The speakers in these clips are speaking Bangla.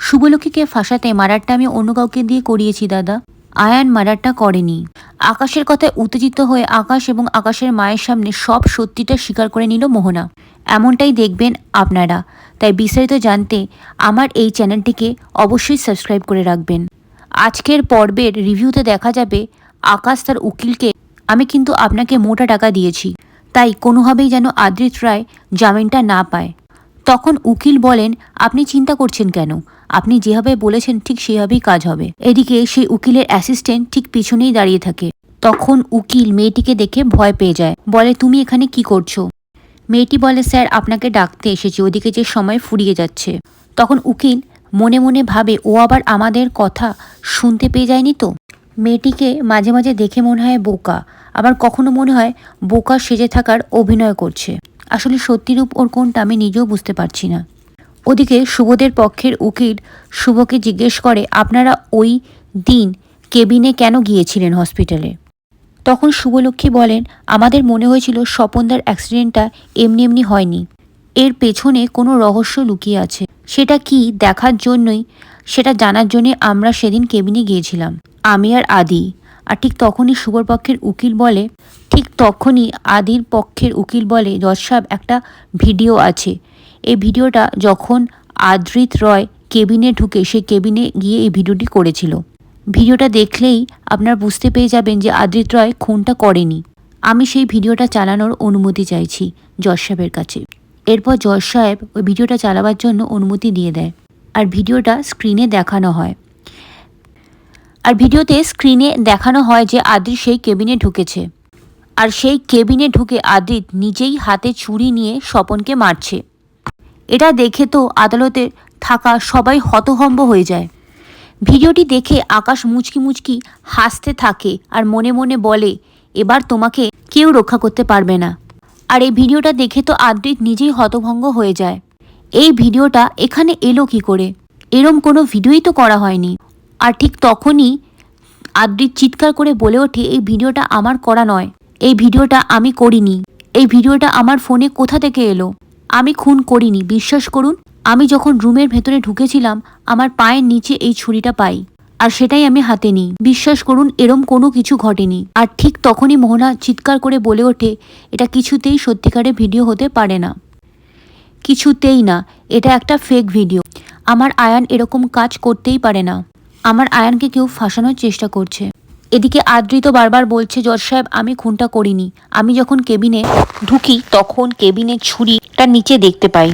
শুভলক্ষীকে ফাঁসাতে মার্ডারটা আমি অন্য কাউকে দিয়ে করিয়েছি, দাদা। আয়ান মার্ডারটা করেনি। আকাশের কথায় উত্তেজিত হয়ে আকাশ এবং আকাশের মায়ের সামনে সব সত্যিটা স্বীকার করে নিল মোহনা। এমনটাই দেখবেন আপনারা। তাই বিস্তারিত জানতে আমার এই চ্যানেলটিকে অবশ্যই সাবস্ক্রাইব করে রাখবেন। আজকের পর্বের রিভিউতে দেখা যাবে আকাশ তার উকিলকে, আমি কিন্তু আপনাকে মোটা টাকা দিয়েছি। তাই কোনোভাবেই যেন আদ্রিত রায় জামিনটা না পায়। তখন উকিল বলেন, আপনি চিন্তা করছেন কেন? আপনি যেভাবে বলেছেন ঠিক সেভাবেই কাজ হবে। এদিকে সেই উকিলের অ্যাসিস্ট্যান্ট ঠিক পিছনেই দাঁড়িয়ে থাকে। তখন উকিল মেয়েটিকে দেখে ভয় পেয়ে যায়। বলে, তুমি এখানে কি করছ? মেয়েটি বলে, স্যার, আপনাকে ডাকতে এসেছি। ওদিকে যে সময় ফুরিয়ে যাচ্ছে। তখন উকিল মনে মনে ভাবে, ও আবার আমাদের কথা শুনতে পেয়ে যায়নি তো? মেয়েটিকে মাঝে মাঝে দেখে মনে হয় বোকা। আবার কখনো মনে হয় বোকা সেজে থাকার অভিনয় করছে। আসলে সত্যিরূপ ওর কোনটা আমি নিজেও বুঝতে পারছি না। ওদিকে শুভদের পক্ষের উকিল শুভকে জিজ্ঞেস করে, আপনারা ওই দিন কেবিনে কেন গিয়েছিলেন হসপিটালে? তখন শুভলক্ষ্মী বলেন, আমাদের মনে হয়েছিল স্বপনদার অ্যাক্সিডেন্টটা এমনি এমনি হয়নি। এর পেছনে কোনো রহস্য লুকিয়ে আছে। সেটা কি দেখার জন্যই, সেটা জানার জন্যে আমরা সেদিন কেবিনে গিয়েছিলাম। আমি আর আদি। আর ঠিক তখনই শুভর পক্ষের উকিল বলে, ঠিক তখনই আদির পক্ষের উকিল বলে, জজ সাহেব, একটা ভিডিও আছে। এই ভিডিওটা যখন আদ্রিত রয় কেবিনে ঢুকে, সে কেবিনে গিয়ে এই ভিডিওটি করেছিল। ভিডিওটা দেখলেই আপনারা বুঝতে পেরে যাবেন যে আদ্রিত রয় খুনটা করেনি। আমি সেই ভিডিওটা চালানোর অনুমতি চাইছি জজ সাহেবের কাছে। এরপর জজ সাহেব ওই ভিডিওটা চালাবার জন্য অনুমতি দিয়ে দেয়। আর ভিডিওটা স্ক্রিনে দেখানো হয়। আর ভিডিওতে স্ক্রিনে দেখানো হয় যে আদ্রিত সেই কেবিনে ঢুকেছে। আর সেই কেবিনে ঢুকে আদ্রিত নিজেই হাতে ছুরি নিয়ে স্বপনকে মারছে। এটা দেখে তো আদালতে থাকা সবাই হতভম্ব হয়ে যায়। ভিডিওটি দেখে আকাশ মুচকি মুচকি হাসতে থাকে আর মনে মনে বলে, এবার তোমাকে কেউ রক্ষা করতে পারবে না। আর এই ভিডিওটা দেখে তো আদ্রিত নিজেই হতভঙ্গ হয়ে যায়। এই ভিডিওটা এখানে এলো কি করে? এরম কোনো ভিডিওই তো করা হয়নি। আর ঠিক তখনই আদ্রিত চিৎকার করে বলে ওঠে, এই ভিডিওটা আমার করা নয়। এই ভিডিওটা আমি করিনি। এই ভিডিওটা আমার ফোনে কোথা থেকে এলো? আমি খুন করিনি, বিশ্বাস করুন। আমি যখন রুমের ভেতরে ঢুকেছিলাম, আমার পায়ের নিচে এই ছুরিটা পাই। আর সেটাই আমি হাতে নিই। বিশ্বাস করুন, এরম কোনো কিছু ঘটেনি। আর ঠিক তখনই মোহনা চিৎকার করে বলে ওঠে, এটা কিছুতেই সত্যিকারের ভিডিও হতে পারে না। কিছুতেই না, এটা একটা ফেক ভিডিও আমার আয়ান এরকম কাজ করতেই পারে না। আমার আয়ানকে কেউ ফাঁসানোর চেষ্টা করছে। এদিকে আদ্রিত বারবার বলছে, জজ সাহেব, আমি খুনটা করিনি। আমি যখন কেবিনে ঢুকি, তখন কেবিনে ছুরিটা নিচে দেখতে পাই।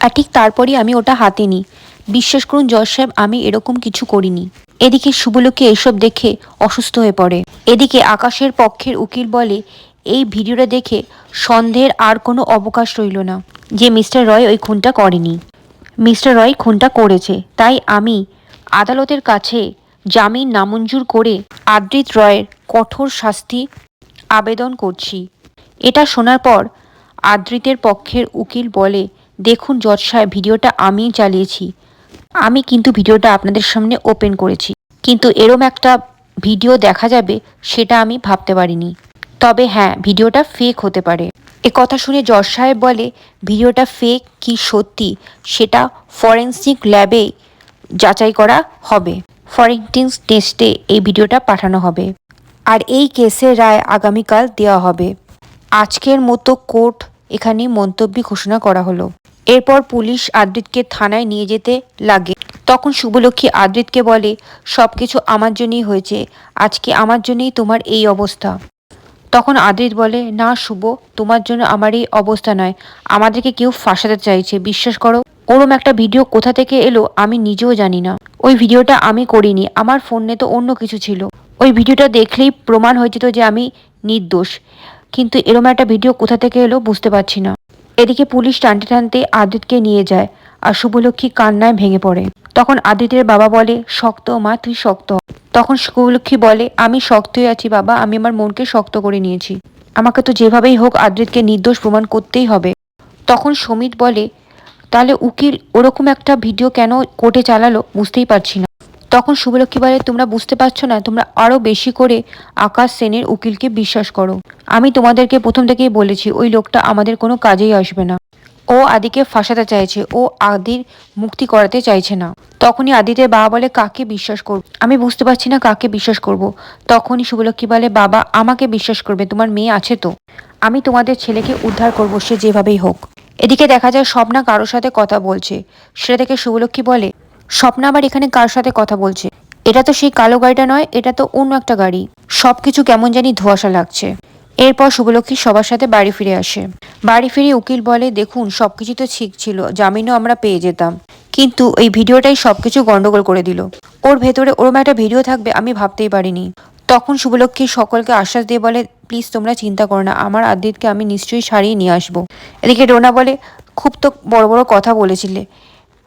আর ঠিক তারপরই আমি ওটা হাতে নিই। বিশ্বাস করুন, জজ সাহেব, আমি এরকম কিছু করিনি। এদিকে শুভলোকে এসব দেখে অসুস্থ হয়ে পড়ে। এদিকে আকাশের পক্ষের উকিল বলে, এই ভিডিওটা দেখে সন্দেহের আর কোনো অবকাশ রইল না যে মিস্টার রয় ওই খুনটা করেনি। মিস্টার রয় খুনটা করেছে। তাই আমি আদালতের কাছে জামিন নামঞ্জুর করে আদ্রিত রয়ের কঠোর শাস্তি আবেদন করছি। এটা শোনার পর আদ্রিতের পক্ষের উকিল বলে, দেখুন জজ সাহেব, ভিডিওটা আমিই চালিয়েছি। আমি কিন্তু ভিডিওটা আপনাদের সামনে ওপেন করেছি। কিন্তু এরম একটা ভিডিও দেখা যাবে, সেটা আমি ভাবতে পারিনি। তবে হ্যাঁ ভিডিওটা ফেক হতে পারে। এ কথা শুনে জজ সাহেব বলে, ভিডিওটা ফেক কি সত্যি? সেটা ফরেন্সিক ল্যাবে যাচাই করা হবে। ফরেন্সিক টেস্টে এই ভিডিওটা পাঠানো হবে। আর এই কেসের রায় আগামীকাল দেওয়া হবে। আজকের মতো কোর্ট এখানে মন্তব্য ঘোষণা করা হলো। এরপর পুলিশ আদ্রিতকে থানায় নিয়ে যেতে লাগে। তখন শুভলক্ষ্মী আদ্রিতকে বলে সব কিছু আমার জন্যই হয়েছে। আজকে আমার জন্যই তোমার এই অবস্থা। তখন আদ্রিত বলে, না শুভ, তোমার জন্য আমার এই অবস্থা নয়। আমাদেরকে কেউ ফাঁসাতে চাইছে, বিশ্বাস করো। ওরম একটা ভিডিও কোথা থেকে এলো আমি নিজেও জানি না। ওই ভিডিওটা আমি করিনি, আমার ফোনে তো অন্য কিছু ছিল। ওই ভিডিওটা দেখলেই প্রমাণ হয়ে যেত যে আমি নির্দোষ। কিন্তু এরম একটা ভিডিও কোথা থেকে এলো বুঝতে পারছি না। এদিকে পুলিশ টানতে টানতে আদিতকে নিয়ে যায় আর শুভলক্ষ্মী কান্নায় ভেঙে পড়ে। তখন আদিতের বাবা বলে, শক্ত মা, তুই শক্ত তখন শুভলক্ষ্মী বলে, আমি শক্তই আছি বাবা, আমি আমার মনকে শক্ত করে নিয়েছি। আমাকে তো যেভাবেই হোক আদ্রিতকে নির্দোষ প্রমাণ করতেই হবে। তখন সমিত বলে তাহলে উকিল ওরকম একটা ভিডিও কেন কোর্টে চালালো বুঝতেই পারছি না। তখন শুভলক্ষ্মী বলে, তোমরা বুঝতে পারছ না, তোমরা আরও বেশি করে আকাশ সেনের উকিলকে বিশ্বাস করো। আমি তোমাদেরকে প্রথম থেকেই বলেছি, ওই লোকটা আমাদের কোনো কাজেই আসবে না। ও আদিকে ফাঁসাতে চাইছে, ও আদির মুক্তি করাতে চাইছে না। তখনই আদিতের বাবা বলে, কাকে বিশ্বাস করব? আমি বুঝতে পারছি না কাকে বিশ্বাস করব। তখনই শুভলক্ষ্মী বলে, বাবা, আমাকে বিশ্বাস করবে, তোমার মেয়ে আছে তো। আমি তোমাদের ছেলেকে উদ্ধার করব, সে যেভাবেই হোক। এদিকে দেখা যায় স্বপ্না কারোর সাথে কথা বলছে। সেটা থেকে শুভলক্ষ্মী বলে, স্বপ্না আবার এখানে কার সাথে কথা বলছে? এটা তো সেই কালো গাড়িটা নয়, এটা তো অন্য একটা গাড়ি। সবকিছু কেমন জানি ধোঁয়াশা লাগছে। এরপর শুভলক্ষ্মী সবার সাথে বাড়ি ফিরে আসে। বাড়ি ফিরে উকিল বলে, দেখুন, সবকিছু তো ঠিক ছিল, জামিনও আমরা পেয়ে যেতাম। কিন্তু এই ভিডিওটাই সবকিছু গন্ডগোল করে দিল। ওর ভেতরে ওরম একটা ভিডিও থাকবে আমি ভাবতেই পারিনি। তখন শুভলক্ষ্মী সকলকে আশ্বাস দিয়ে বলে, প্লিজ তোমরা চিন্তা করো না, আমার আদিতকে আমি নিশ্চয়ই সারিয়ে নিয়ে আসব। এদিকে ডোনা বলে, খুব তো বড় বড় কথা বলেছিলে,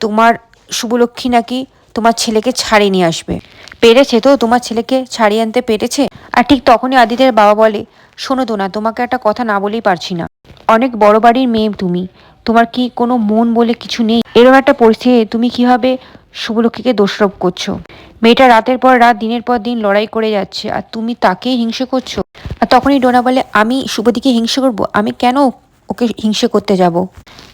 তোমার শুভলক্ষ্মী নাকি তোমার ছেলেকে ছাড়িয়ে নিয়ে আসবে। পেরেছে তো তোমার ছেলেকে ছাড়িয়ে আনতে পেরেছে? আর ঠিক তখনই আদিতের বাবা বলে, শোনো তো না তোমাকে একটা কথা না বলেই পারছি না। অনেক বড় বাড়ির মেয়ে তুমি, তোমার কি কোনো মন বলে কিছু নেই? এরকম একটা পরিস্থিতি তুমি কীভাবে শুভলক্ষ্মীকে দোষারোপ করছ? মেয়েটা রাতের পর রাত, দিনের পর দিন লড়াই করে যাচ্ছে, আর তুমি তাকেই হিংসে করছ? আর তখনই ডোনা বলে, আমি শুভদিকে হিংসে করব? আমি কেন ওকে হিংসে করতে যাব?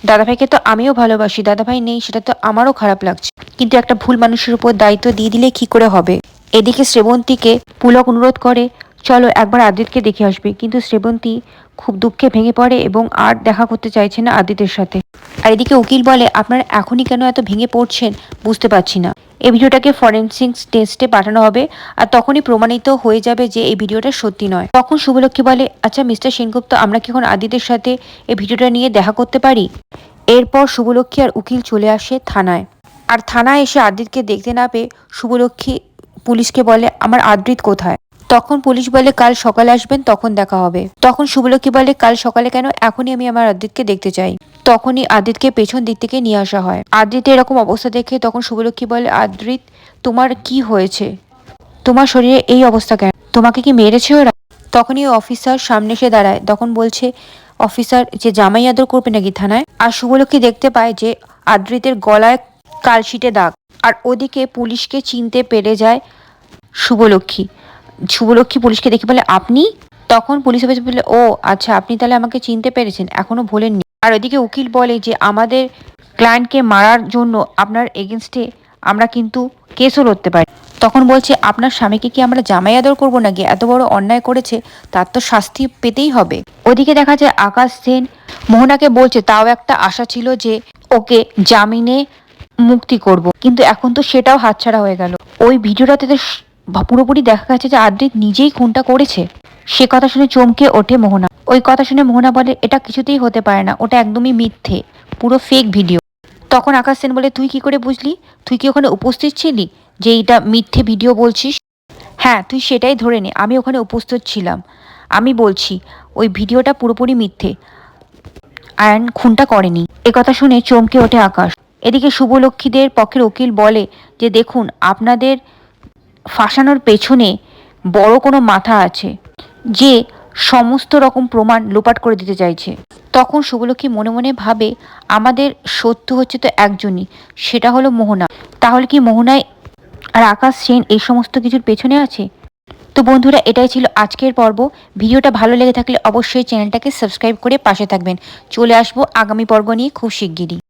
দাদাভাইকে তো আমিও ভালোবাসি, দাদাভাই নেই, সেটা তো আমারও খারাপ লাগছে। কিন্তু একটা ভুল মানুষের উপর দায়িত্ব দিয়ে দিলে কি করে হবে? এদিকে শ্রেবন্তীকে পুলক অনুরোধ করে, চলো একবার আদিতকে দেখে আসবে। কিন্তু শ্রেবন্তী খুব দুঃখে ভেঙে পড়ে এবং আর দেখা করতে চাইছে না আদিতের সাথে। আর এদিকে উকিল বলে, আপনারা এখনই কেন এত ভেঙে পড়ছেন? বুঝতে পারছি না। এই ভিডিওটাকে ফরেন্সিক টেস্টে পাঠানো হবে আর তখনই প্রমাণিত হয়ে যাবে যে এই ভিডিওটা সত্যি নয়। তখন শুভলক্ষ্মী বলে আচ্ছা মিস্টার সেনগুপ্ত, আমরা কি এখন আদিতের সাথে এই ভিডিওটা নিয়ে দেখা করতে পারি? এরপর শুভলক্ষ্মী আর উকিল চলে আসে থানায়। আর থানায় এসে আদিতকে দেখতে না পেয়ে শুভলক্ষ্মী পুলিশকে বলে, আমার আদ্রিত কোথায়? তখন পুলিশ বলে, কাল সকালে আসবেন, তখন দেখা হবে। তখন শুভলক্ষ্মী বলে, কাল সকালে কেন? এখনই আমি আমার আদিতকে দেখতে চাই। তখনই আদিতকে পেছন দিক থেকে নিয়ে আসা হয়। আদিতের এরকম অবস্থা দেখে তখন শুভলক্ষ্মী বলে আদ্রিত তোমার কি হয়েছে? তোমার শরীরে এই অবস্থা কেন? তোমাকে কি মেরেছে ওরা? তখনই অফিসার সামনে এসে দাঁড়ায়। তখন বলছে, অফিসার, যে জামাই আদর করবে নাকি থানায়? আর শুভলক্ষ্মী দেখতে পায় যে আদ্রিতের গলায় কালশিটে দাগ। আর ওদিকে পুলিশকে চিনতে পেরে যায় শুভলক্ষ্মী। শুভলক্ষ্মী পুলিশকে দেখে বলে, আপনি? তখন পুলিশ অফিসার বলে, ও আচ্ছা আপনি তাহলে আমাকে চিনতে পেরেছেন, এখনও ভোলেননি। আর ওদিকে উকিল বলে যে, আমাদের ক্লায়েন্টকে মারার জন্য আপনার এগেনস্টে আমরা কিন্তু কেসও লড়তে পারি। তখন বলছে, আপনার স্বামীকে কি আমরা জামাই আদর করব নাকি? এত বড় অন্যায় করেছে, তার তো শাস্তি পেতেই হবে। ওদিকে দেখা যায়, আকাশ সেন মোহনাকে বলছে, তাও একটা আশা ছিল যে ওকে জামিনে মুক্তি করব। কিন্তু এখন তো সেটাও হাতছাড়া হয়ে গেল। ওই ভিডিওটাতে তো পুরোপুরি দেখা গেছে যে আদ্রিত নিজেই খুনটা করেছে। সে কথা শুনে চমকে ওঠে মোহনা। ওই কথা শুনে মোহনা বলে, এটা কিছুতেই হতে পারে না। ওটা একদমই মিথ্যে। পুরো ফেক ভিডিও তখন আকাশ সেন বলে, তুই কি করে বুঝলি? তুই কি ওখানে উপস্থিত ছিলি যে এইটা মিথ্যে ভিডিও বলছিস? হ্যাঁ তুই সেটাই ধরে নে। আমি ওখানে উপস্থিত ছিলাম। আমি বলছি, ওই ভিডিওটা পুরোপুরি মিথ্যে। আয়ন খুনটা করেনি। এ কথা শুনে চমকে ওঠে আকাশ। এদিকে শুভলক্ষ্মীদের পক্ষের উকিল বলে যে, দেখুন, আপনাদের ফাঁসানোর পেছনে বড় কোনো মাথা আছে যে সমস্ত রকম প্রমাণ লোপাট করে দিতে চাইছে। তখন শুভলক্ষ্মী মনে মনে ভাবে, আমাদের সত্য হচ্ছে তো একজনই, সেটা হলো মোহনা। তাহলে কি মোহনায় আর আকাশ সেন এই সমস্ত কিছুর পেছনে আছে? তো বন্ধুরা, এটাই ছিল আজকের পর্ব। ভিডিওটা ভালো লেগে থাকলে অবশ্যই চ্যানেলটাকে সাবস্ক্রাইব করে পাশে থাকবেন। চলে আসব আগামী পর্ব নিয়ে খুব শিগগিরই।